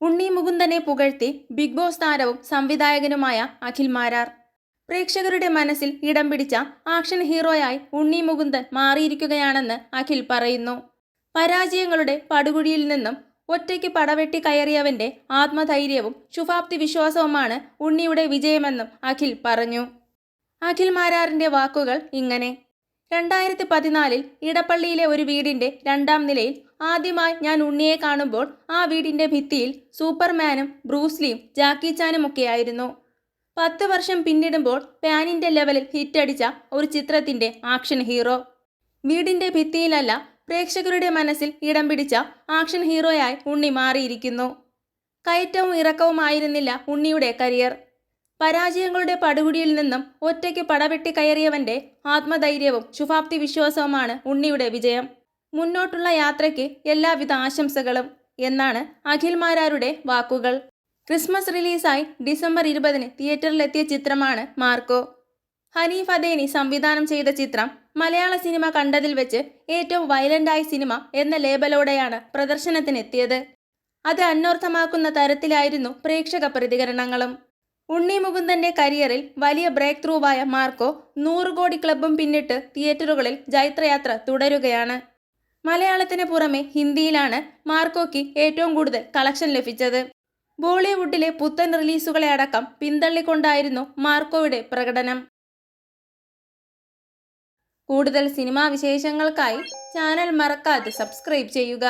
ഉണ്ണി മുകുന്ദനെ പുകഴ്ത്തി big boss താരവും സംവിധായകനുമായ അഖിൽ മാരാർ. പ്രേക്ഷകരുടെ മനസ്സിൽ ഇടം പിടിച്ച ആക്ഷൻ ഹീറോയായി ഉണ്ണി മുകുന്ദൻ മാറിയിരിക്കുകയാണെന്ന് അഖിൽ പറയുന്നു. പരാജയങ്ങളുടെ പടുകുഴിയിൽ നിന്നും ഒറ്റയ്ക്ക് പടവെട്ടി കയറിയവന്റെ ആത്മധൈര്യവും ശുഭാപ്തി വിശ്വാസവുമാണ് ഉണ്ണിയുടെ വിജയമെന്നും അഖിൽ പറഞ്ഞു. അഖിൽ മാരാറിന്റെ വാക്കുകൾ ഇങ്ങനെ. രണ്ടായിരത്തി പതിനാലിൽ ഇടപ്പള്ളിയിലെ ഒരു വീടിന്റെ രണ്ടാം നിലയിൽ ആദ്യമായി ഞാൻ ഉണ്ണിയെ കാണുമ്പോൾ ആ വീടിന്റെ ഭിത്തിയിൽ സൂപ്പർമാനും ബ്രൂസ്ലിയും ജാക്കി ചാനും ഒക്കെയായിരുന്നു. പത്ത് വർഷം പിന്നിടുമ്പോൾ പാനിന്റെ ലെവലിൽ ഹിറ്റടിച്ച ഒരു ചിത്രത്തിന്റെ ആക്ഷൻ ഹീറോ. വീടിന്റെ ഭിത്തിയിലല്ല പ്രേക്ഷകരുടെ മനസ്സിൽ ഇടം പിടിച്ച ആക്ഷൻ ഹീറോയായി ഉണ്ണി മാറിയിരിക്കുന്നു. കയറ്റവും ഇറക്കവുമായിരുന്നില്ല ഉണ്ണിയുടെ കരിയർ. പരാജയങ്ങളുടെ പടുകുടിയിൽ നിന്നും ഒറ്റയ്ക്ക് പടവെട്ടി കയറിയവന്റെ ആത്മധൈര്യവും ശുഭാപ്തി വിശ്വാസവുമാണ് ഉണ്ണിയുടെ വിജയം. മുന്നോട്ടുള്ള യാത്രയ്ക്ക് എല്ലാവിധ ആശംസകളും എന്നാണ് അഖിൽമാരാരുടെ വാക്കുകൾ. ക്രിസ്മസ് റിലീസായി ഡിസംബർ ഇരുപതിന് തിയേറ്ററിലെത്തിയ ചിത്രമാണ് മാർക്കോ. ഹനീഫ് അദേനി സംവിധാനം ചെയ്ത ചിത്രം മലയാള സിനിമ കണ്ടതിൽ വെച്ച് ഏറ്റവും വയലന്റായ സിനിമ എന്ന ലേബലോടെയാണ് പ്രദർശനത്തിനെത്തിയത്. അത് അന്വർത്ഥമാക്കുന്ന തരത്തിലായിരുന്നു പ്രേക്ഷക പ്രതികരണങ്ങളും. ഉണ്ണി മുകുന്ദന്റെ കരിയറിൽ വലിയ ബ്രേക്ക് ത്രൂവായ മാർക്കോ നൂറ് കോടി ക്ലബും പിന്നിട്ട് തിയേറ്ററുകളിൽ ജൈത്രയാത്ര തുടരുകയാണ്. മലയാളത്തിന് പുറമെ ഹിന്ദിയിലാണ് മാർക്കോയ്ക്ക് ഏറ്റവും കൂടുതൽ കളക്ഷൻ ലഭിച്ചത്. ബോളിവുഡിലെ പുത്തൻ റിലീസുകളെ അടക്കം പിന്തള്ളിക്കൊണ്ടായിരുന്നു മാർക്കോയുടെ പ്രകടനം. കൂടുതൽ സിനിമാ വിശേഷങ്ങൾക്കായി ചാനൽ മറക്കാതെ സബ്സ്ക്രൈബ് ചെയ്യുക.